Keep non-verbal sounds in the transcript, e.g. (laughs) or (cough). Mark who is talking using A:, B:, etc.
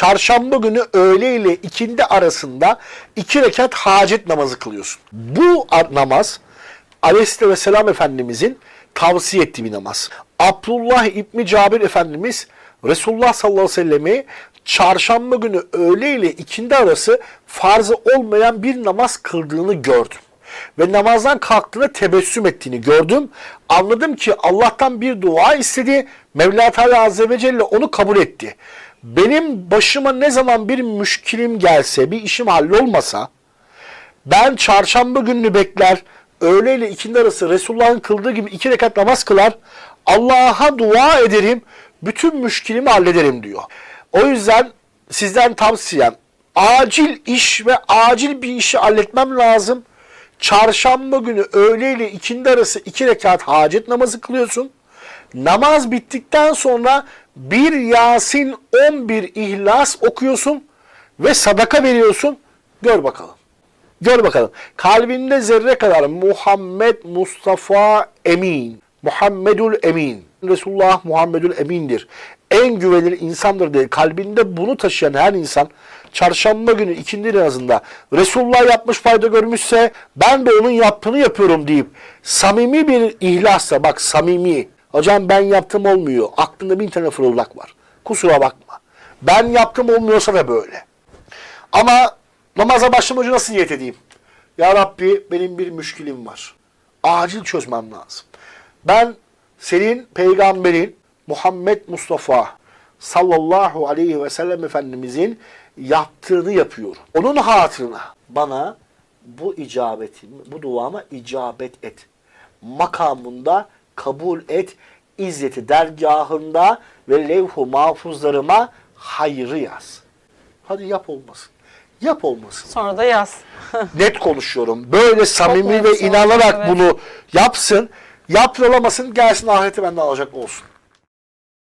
A: çarşamba günü öğle ile ikindi arasında iki rekat hacet namazı kılıyorsun. Bu namaz Aleyhisselatü Vesselam Efendimizin tavsiye ettiği bir namaz. Abdullah İbni Cabir Efendimiz Resulullah sallallahu aleyhi ve sellem'i çarşamba günü öğle ile ikindi arası farzı olmayan bir namaz kıldığını gördüm. Ve namazdan kalktığında tebessüm ettiğini gördüm. Anladım ki Allah'tan bir dua istedi. Mevla Teala Azze ve Celle onu kabul etti. Benim başıma ne zaman bir müşkilim gelse, bir işim hallolmasa, ben çarşamba gününü bekler, öğle ile ikindi arası Resulullah'ın kıldığı gibi iki rekat namaz kılar, Allah'a dua ederim, bütün müşkilimi hallederim diyor. O yüzden sizden tavsiyem, acil iş ve acil bir işi halletmem lazım. Çarşamba günü öğle ile ikindi arası iki rekat hacet namazı kılıyorsun. Namaz bittikten sonra bir Yasin 11 İhlas okuyorsun ve sadaka veriyorsun. Gör bakalım. Gör bakalım. Kalbinde zerre kadar Muhammed Mustafa Emin. Muhammedül Emin. Resulullah Muhammedül Emin'dir. En güvenilir insandır diye kalbinde bunu taşıyan her insan çarşamba günü ikindi namazında Resulullah yapmış fayda görmüşse ben de onun yaptığını yapıyorum deyip samimi bir ihlasla bak samimi hocam ben yaptım olmuyor aklında bin tane fırıldak var kusura bakma ben yaptım olmuyorsa da böyle ama namaza başlamadan önce nasıl niyet edeyim? Ya Rabbi benim bir müşkilim var. Acil çözmem lazım. Ben senin peygamberin Muhammed Mustafa sallallahu aleyhi ve sellem Efendimizin yaptığını yapıyorum. Onun hatırına bana bu icabetimi, bu duama icabet et. Makamında kabul et. İzzeti dergahında ve levh-u mahfuzlarıma hayrı yaz. Hadi yap olmasın. Yap olmasın.
B: Sonra da yaz. (laughs)
A: Net konuşuyorum. Böyle samimi
B: net
A: ve inanarak
B: evet.
A: bunu yapsın. Yaptırılamasın gelsin ahireti benden alacak olsun.